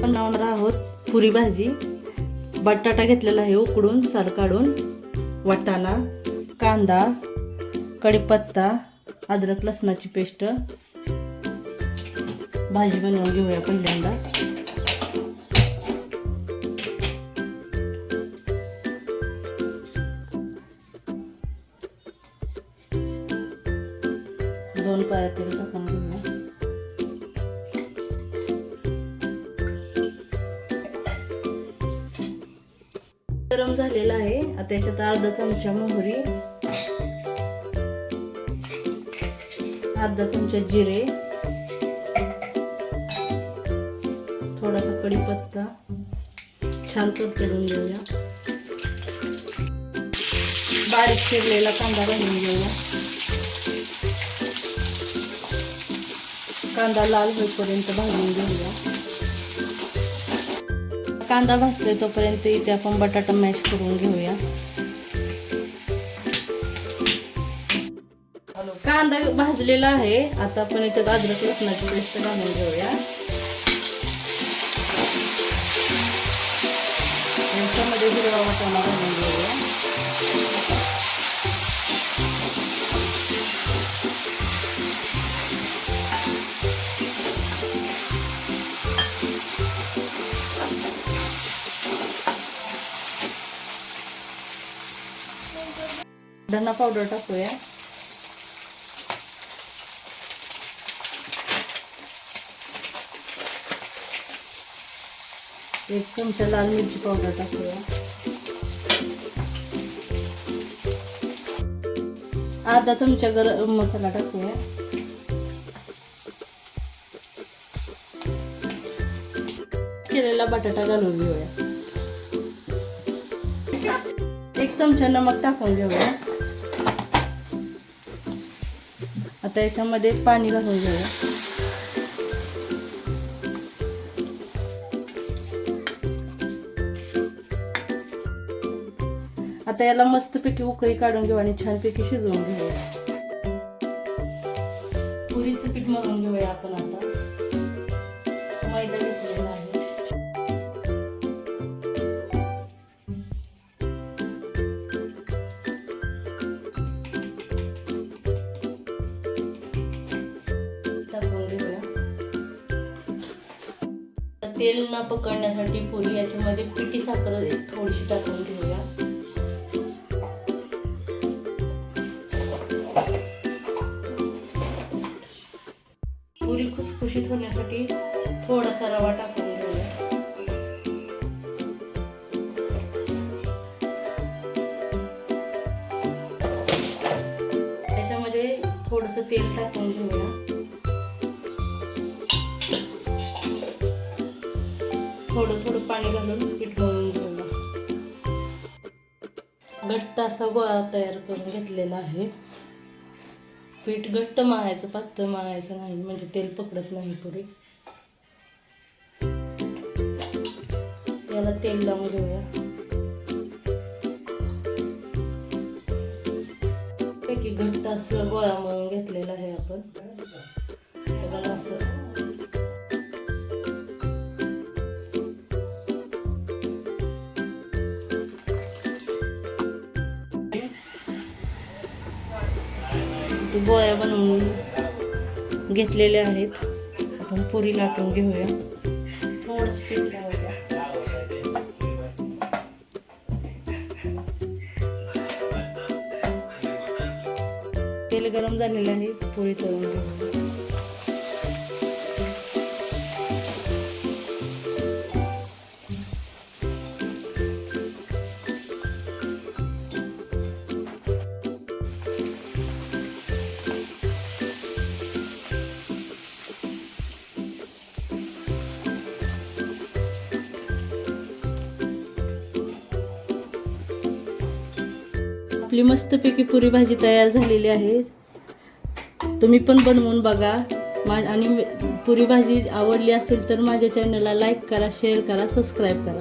बनवणार आहोत पुरी भाजी. बटाटा घेतलेला आहे उकडून साल काढून. वाटाणा कांदा कढीपत्ता अद्रक लसणाची पेस्ट. भाजी बनवून घेऊया पहिल्यांदा. दोन पाया तेल टाकून घेऊया. आता याच्यात अर्धा चमचा मोहरी. अर्धा चमचा जिरे. थोडासा कढीपत्ता. छान तडतडून घेऊया. बारीक चिरलेला कांदा घालून घेऊया. कांदा लाल होईपर्यंत भाजून घेऊया. कांदा भाजतोय तोपर्यंत इथे आपण बटाटा मॅश करून घेऊया. कांदा भाजलेला आहे. आता आपण याच्यात अद्रक लसणाची पेस्ट घालून घेऊया. याच्यामध्ये हिरवा वाटाणा घालून घेऊया. धना पावडर टाकूया. एक चमचा लाल मिरची पावडर टाकूया. अर्धा चमचा गरम मसाला टाकूया. केलेला बटाटा घालून घेऊया. एक चमचा नमक टाकून घेऊया. आता याच्यामध्ये पाणी घालून घेऊया. आता याला मस्तपैकी उकळी काढून घेऊ आणि छानपैकी शिजवून घेऊया. पुरीचं पीठ मळून घेऊया आपण आता. तेल न पकडण्यासाठी पुरी याच्यामध्ये पिठी साखर थोडीशी टाकून घेऊया. पुरी खुसखुशीत होण्यासाठी थोडासा रवा टाकून घेऊया. त्याच्यामध्ये थोडस तेल टाकून घेऊया. थोडं थोडं पाणी घालून पीठ मळून घेऊया घट्ट असा गोळा तयार करून घेतलेला आहे. पीठ घट्ट मळायचं पातळ मळायचं नाही म्हणजे तेल पकडत नाही पुढे. याला तेल लावून घेऊया. पैकी घट्ट असं गोळा मळून घेतलेला आहे आपण. असं. ते गोळ्या बनवून घेतलेल्या आहेत. आपण पुरी लाटून घेऊया. पीठ तेल गरम झालेलं आहे पुरी तळून घेऊया. आपली मस्तपैकी पुरी भाजी तयार झालेली आहे. तुम्ही पण बनवून बघा. मा आणि पुरी भाजी आवडली असेल तर माझ्या चॅनलला लाईक करा शेअर करा सबस्क्राईब करा.